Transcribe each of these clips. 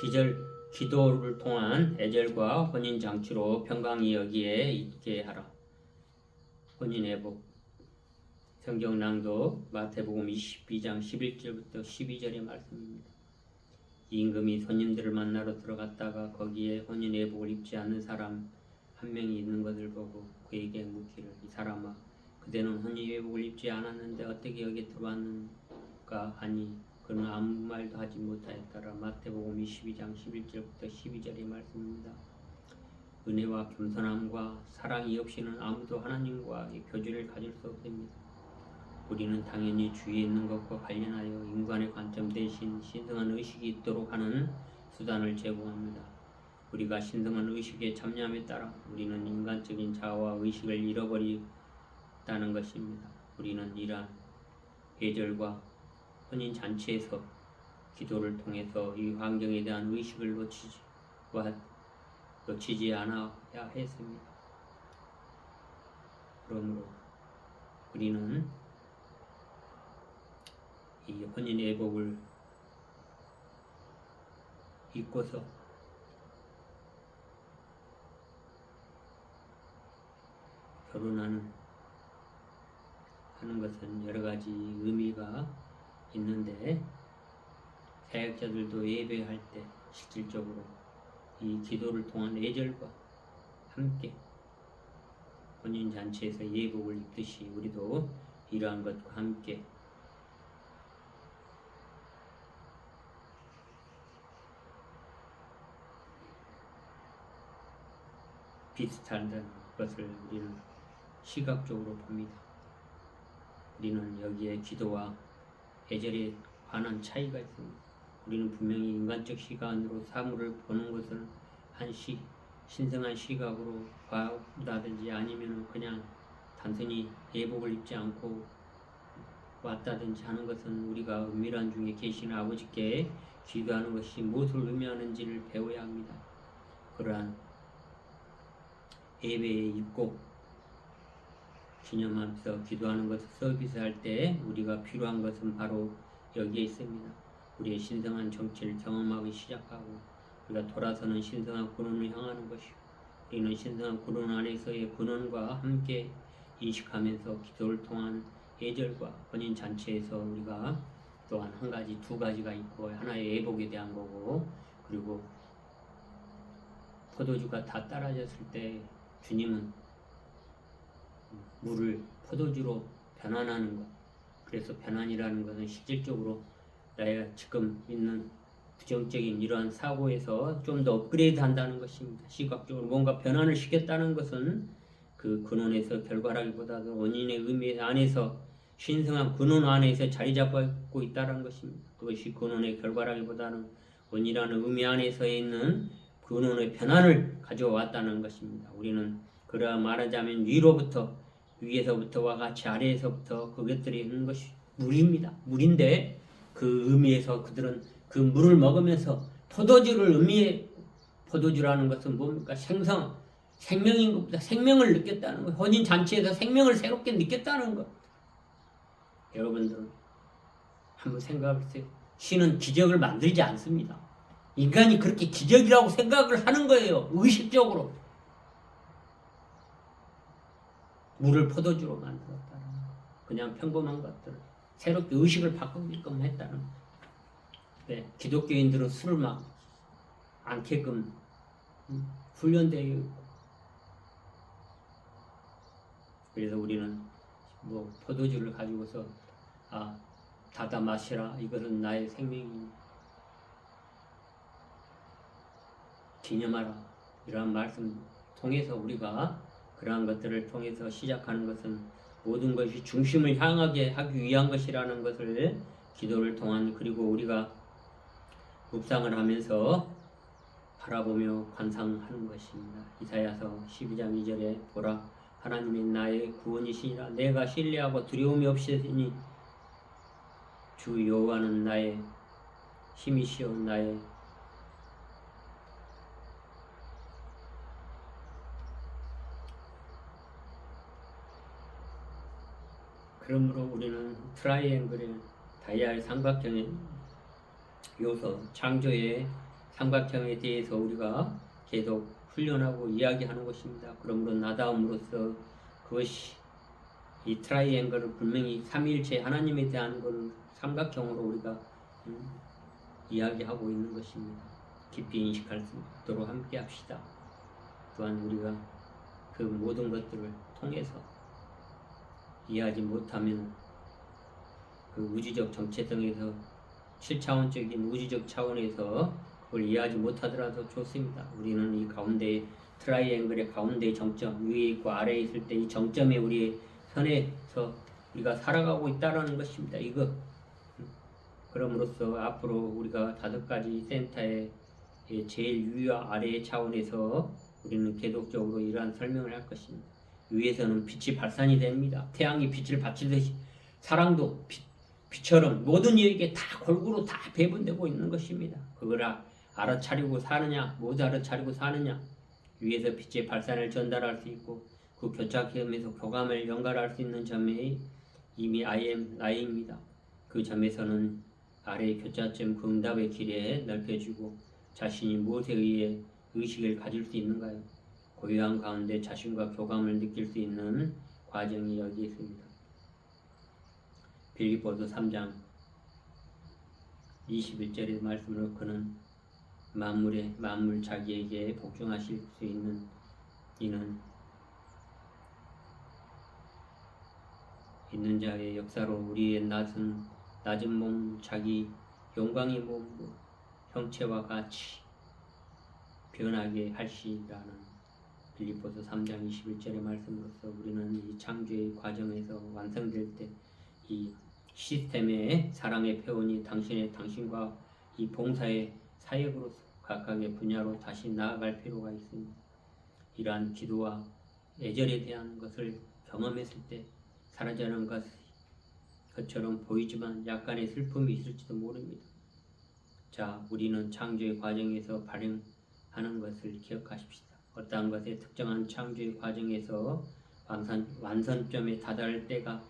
기절 기도를 통한 애절과 혼인 장치로 평강이 여기에 있게 하라. 혼인 회복 성경 낭독 마태복음 22장 11절부터 12절의 말씀입니다. 임금이 손님들을 만나러 들어갔다가 거기에 혼인 회복을 입지 않는 사람 한 명이 있는 것을 보고 그에게 묻기를 이 사람아 그대는 혼인 회복을 입지 않았는데 어떻게 여기 들어왔는가 하니 그는 아무 말도 하지 못하였더라 마태복음 22장 11절부터 12절의 말씀입니다. 은혜와 겸손함과 사랑이 없이는 아무도 하나님과의 교제를 가질 수 없습니다. 우리는 당연히 주위에 있는 것과 관련하여 인간의 관점 대신 신성한 의식이 있도록 하는 수단을 제공합니다. 우리가 신성한 의식에 참여함에 따라 우리는 인간적인 자아와 의식을 잃어버리다는 것입니다. 우리는 이러한 예절과 혼인 잔치에서 기도를 통해서 이 환경에 대한 의식을 놓치지 와 놓치지 않아야 했습니다. 그러므로 우리는 이 혼인 예복을 입고서 결혼하는 하는 것은 여러 가지 의미가 있는데 사역자들도 예배할 때 실질적으로 이 기도를 통한 애절과 함께 혼인 잔치에서 예복을 입듯이 우리도 이러한 것과 함께 비슷한 것을 우리는 시각적으로 봅니다. 우리는 여기에 기도와 애절에 관한 차이가 있습니다. 우리는 분명히 인간적 시간으로 사물을 보는 것을 한 시, 신성한 시각으로 봐다든지 아니면 그냥 단순히 예복을 입지 않고 왔다든지 하는 것은 우리가 은밀한 중에 계신 아버지께 기도하는 것이 무엇을 의미하는지를 배워야 합니다. 그러한 예배에 입고 기념하면서 기도하는 것을 서비스할 때 우리가 필요한 것은 바로 여기에 있습니다. 우리의 신성한 정치를 경험하기 시작하고 우리가 돌아서는 신성한 근원을 향하는 것이고 우리는 신성한 근원 안에서의 근원과 함께 인식하면서 기도를 통한 예절과 혼인 잔치에서 우리가 또한 한 가지 두 가지가 있고 하나의 예복에 대한 거고 그리고 포도주가 다 따라졌을 때 주님은 물을 포도주로 변환하는 것. 그래서 변환이라는 것은 실질적으로 나의 지금 있는 부정적인 이러한 사고에서 좀 더 업그레이드 한다는 것입니다. 시각적으로 뭔가 변환을 시켰다는 것은 그 근원에서 결과라기보다는 원인의 의미 안에서 신성한 근원 안에서 자리 잡고 있다는 것입니다. 그것이 근원의 결과라기보다는 원이라는 의미 안에서 있는 근원의 변화를 가져왔다는 것입니다. 우리는 그러하 말하자면 위로부터 위에서부터와 같이 아래에서부터 그것들이 있는 것이 물입니다. 물인데 그 의미에서 그들은 그 물을 먹으면서 포도주를 의미해 포도주라는 것은 뭡니까? 생성, 생명인 것보다 생명을 느꼈다는 것. 혼인 잔치에서 생명을 새롭게 느꼈다는 것. 여러분들은 한번 생각해보세요. 신은 기적을 만들지 않습니다. 인간이 그렇게 기적이라고 생각을 하는 거예요. 의식적으로. 물을 포도주로 만들었다는 거. 그냥 평범한 것들을 새롭게 의식을 바꾸게끔 했다는 거. 네, 기독교인들은 술을 막 않게끔 음, 훈련되어 있고. 그래서 우리는 뭐 포도주를 가지고서 아 닫아 마시라. 이것은 나의 생명이. 기념하라. 이러한 말씀 통해서 우리가 그러한 것들을 통해서 시작하는 것은 모든 것이 중심을 향하게 하기 위한 것이라는 것을 기도를 통한 그리고 우리가 묵상을 하면서 바라보며 관상하는 것입니다. 이사야서 12장 2절에 보라 하나님이 나의 구원이시니라 내가 신뢰하고 두려움이 없으니 주 여호와는 나의 힘이시오 나의 그러므로 우리는 트라이앵글의 다이아의 삼각형의 요소, 창조의 삼각형에 대해서 우리가 계속 훈련하고 이야기하는 것입니다. 그러므로 나다움으로써 그것이 이 트라이앵글을 분명히 삼위일체 하나님에 대한 것을 삼각형으로 우리가 음, 이야기하고 있는 것입니다. 깊이 인식할 수 있도록 함께 합시다. 또한 우리가 그 모든 것들을 통해서 이해하지 못하면 그 우주적 정체성에서 7차원적인 우주적 차원에서 그걸 이해하지 못하더라도 좋습니다. 우리는 이 가운데 트라이앵글의 가운데 정점 위에 있고 아래에 있을 때 이 정점에 우리의 선에서 우리가 살아가고 있다라는 것입니다. 이거 그럼으로써 앞으로 우리가 다섯 가지 센터의 제일 위와 아래의 차원에서 우리는 계속적으로 이러한 설명을 할 것입니다. 위에서는 빛이 발산이 됩니다. 태양이 빛을 받치듯이 사랑도 빛, 빛처럼 모든 이에게 다 골고루 다 배분되고 있는 것입니다. 그걸 아- 알아차리고 사느냐, 못 알아차리고 사느냐, 위에서 빛의 발산을 전달할 수 있고 그 교착점에서 교감을 연결할 수 있는 점에 이미 I am 나입니다. 그 점에서는 아래의 교차점 그 응답의 길에 넓혀주고 자신이 무엇에 의해 의식을 가질 수 있는가요? 고요한 가운데 자신과 교감을 느낄 수 있는 과정이 여기 있습니다. 빌리포도 3장 21절의 말씀으로 그는 만물에 만물 자기에게 복종하실 수 있는 이는 있는 자의 역사로 우리의 낮은 낮은 몸 자기 영광의 몸 형체와 같이 변하게 할시라는 빌립보서 3장 21절의 말씀으로서 우리는 이 창조의 과정에서 완성될 때 이 시스템의 사랑의 표현이 당신의 당신과 이 봉사의 사역으로서 각각의 분야로 다시 나아갈 필요가 있습니다. 이러한 기도와 애절에 대한 것을 경험했을 때 사라져는 것 것처럼 보이지만 약간의 슬픔이 있을지도 모릅니다. 자, 우리는 창조의 과정에서 발행하는 것을 기억하십시다. 어떠한 것의 특정한 창조의 과정에서 완선, 완선점에 다다를 때가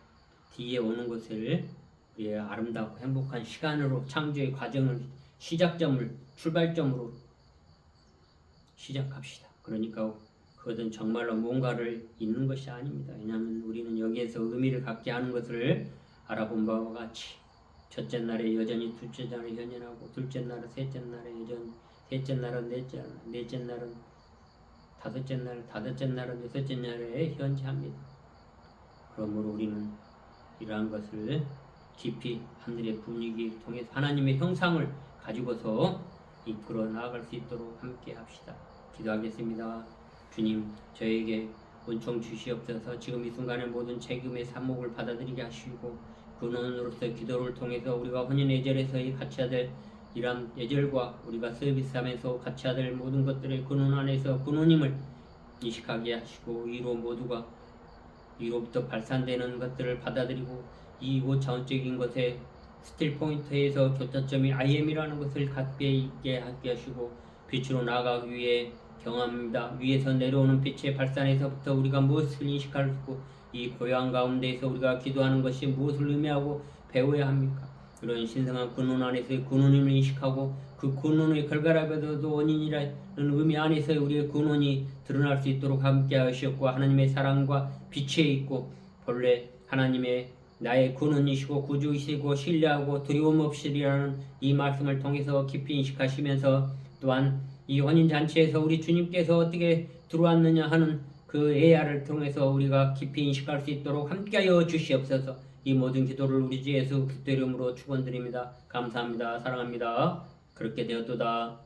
뒤에 오는 것을 우리의 아름답고 행복한 시간으로 창조의 과정을 시작점을 출발점으로 시작합시다. 그러니까 그것은 정말로 뭔가를 잊는 것이 아닙니다. 왜냐하면 우리는 여기에서 의미를 갖게 하는 것을 알아본 바와 같이 첫째 날에 여전히 둘째 날에 현현하고 둘째 날은 셋째 날에 여전 셋째 날은 넷째 넷째 날은 다섯째 날 다섯째 날은 여섯째 날에 현재합니다. 그러므로 우리는 이러한 것을 깊이 하늘의 분위기 통해서 하나님의 형상을 가지고서 이끌어 나아갈 수 있도록 함께 합시다. 기도하겠습니다. 주님, 저에게 은총 주시옵소서 지금 이 순간에 모든 책임의 산목을 받아들이게 하시고 근원으로서 기도를 통해서 우리가 혼인 예절에서의 같이 하될 이런 예절과 우리가 서비스하면서 같이 하될 모든 것들의 근원 안에서 근원임을 인식하게 하시고 이로 모두가 이로부터 발산되는 것들을 받아들이고 이 5차원적인 것에 스틸 포인트에서 교차점이 IM이라는 것을 갖게 있게 하게 하시고 빛으로 나아가기 위해 경험합니다. 위에서 내려오는 빛의 발산에서부터 우리가 무엇을 인식할 수 있고 이 고요한 가운데에서 우리가 기도하는 것이 무엇을 의미하고 배워야 합니까? 그런 신성한 근원 안에서의 근원임을 인식하고 그 근원의 결과라도 원인이라는 의미 안에서 우리의 근원이 드러날 수 있도록 함께 하셨고 하나님의 사랑과 빛에 있고 본래 하나님의 나의 근원이시고 구주이시고 신뢰하고 두려움 없이리라는 이 말씀을 통해서 깊이 인식하시면서 또한 이 혼인 잔치에서 우리 주님께서 어떻게 들어왔느냐 하는 그 에야를 통해서 우리가 깊이 인식할 수 있도록 함께하여 주시옵소서. 이 모든 기도를 우리 주 예수 그리스도 이름으로 축원드립니다. 감사합니다. 사랑합니다. 그렇게 되었도다.